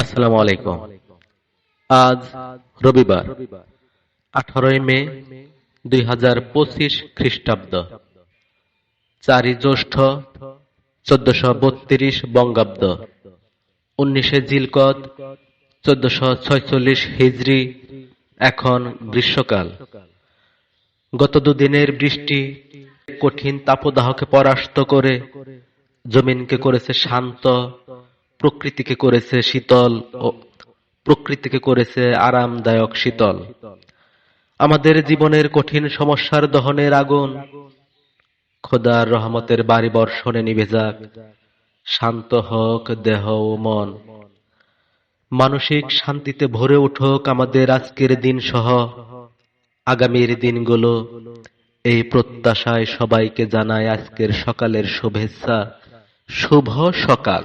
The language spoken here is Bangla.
আসসালামু আলাইকুম। আজ রবিবার, আঠারোই মে দুই হাজার পঁচিশ খ্রিস্টাব্দ। চারি জ্যৈষ্ঠ চোদ্দশো বত্রিশ বঙ্গাব্দ। উনিশে জিলকত চোদ্দশো ছয়চল্লিশ হিজরি, এখন গ্রীষ্মকাল। গত দুদিনের বৃষ্টি কঠিন তাপদাহকে পরাস্ত করে জমিনকে করেছে শান্ত প্রকৃতিকে করেছে শীতল ও প্রকৃতিকে করেছে আরামদায়ক শীতল। আমাদের জীবনের কঠিন সমস্যার দহনের আগুন খোদার রহমতের বাড়ি বর্ষণে নিভে যাক। শান্ত হোক দেহ ও মন। মানসিক শান্তিতে ভরে উঠুক আমাদের আজকের দিন সহ আগামীর দিনগুলো এই প্রত্যাশায় সবাইকে জানায় আজকের সকালের শুভেচ্ছা। শুভ সকাল।